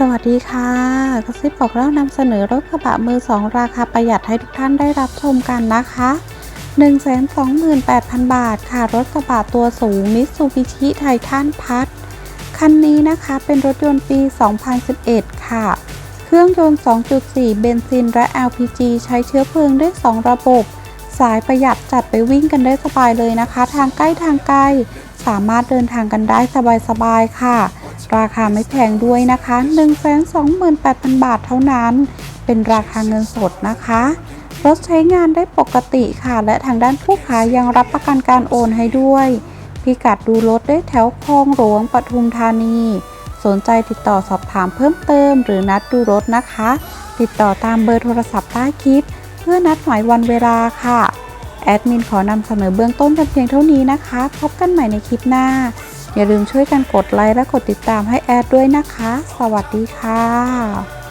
สวัสดีค่ะกระซิบบอกเล่านำเสนอรถกระบะมือสองราคาประหยัดให้ทุกท่านได้รับชมกันนะคะ128,000 บาทค่ะ รถกระบะตัวสูงมิตซูบิชิไททันพัทคันนี้นะคะเป็นรถยนต์ปี 2011 ค่ะ เครื่องยนต์ 2.4 เบนซินและ LPG ใช้เชื้อเพลิงได้ 2 ระบบ สายประหยัดจัดไปวิ่งกันได้สบายเลยนะคะ ทางใกล้ทางไกล สามารถเดินทางกันได้สบายๆค่ะ ราคาไม่แพงด้วยนะคะ128,000 บาทเท่านั้น เป็นราคาเงินสดนะคะ รถใช้งานได้ปกติค่ะ และทางด้านผู้ขายยังรับประกันการโอนให้ด้วย พิกัดดูรถได้แถวคลองหลวงปทุมธานี สนใจติดต่อสอบถามเพิ่มเติม หรือนัดดูรถนะคะ ติดต่อตามเบอร์โทรศัพท์ใต้คลิป เพื่อนัดหมายวันเวลาค่ะแอดมินขอนำเสนอเบื้องต้นเป็นเพียงเท่านี้นะคะ พบกันใหม่ในคลิปหน้า อย่าลืมช่วยกันกดไลค์และกดติดตามให้แอดด้วยนะคะ สวัสดีค่ะ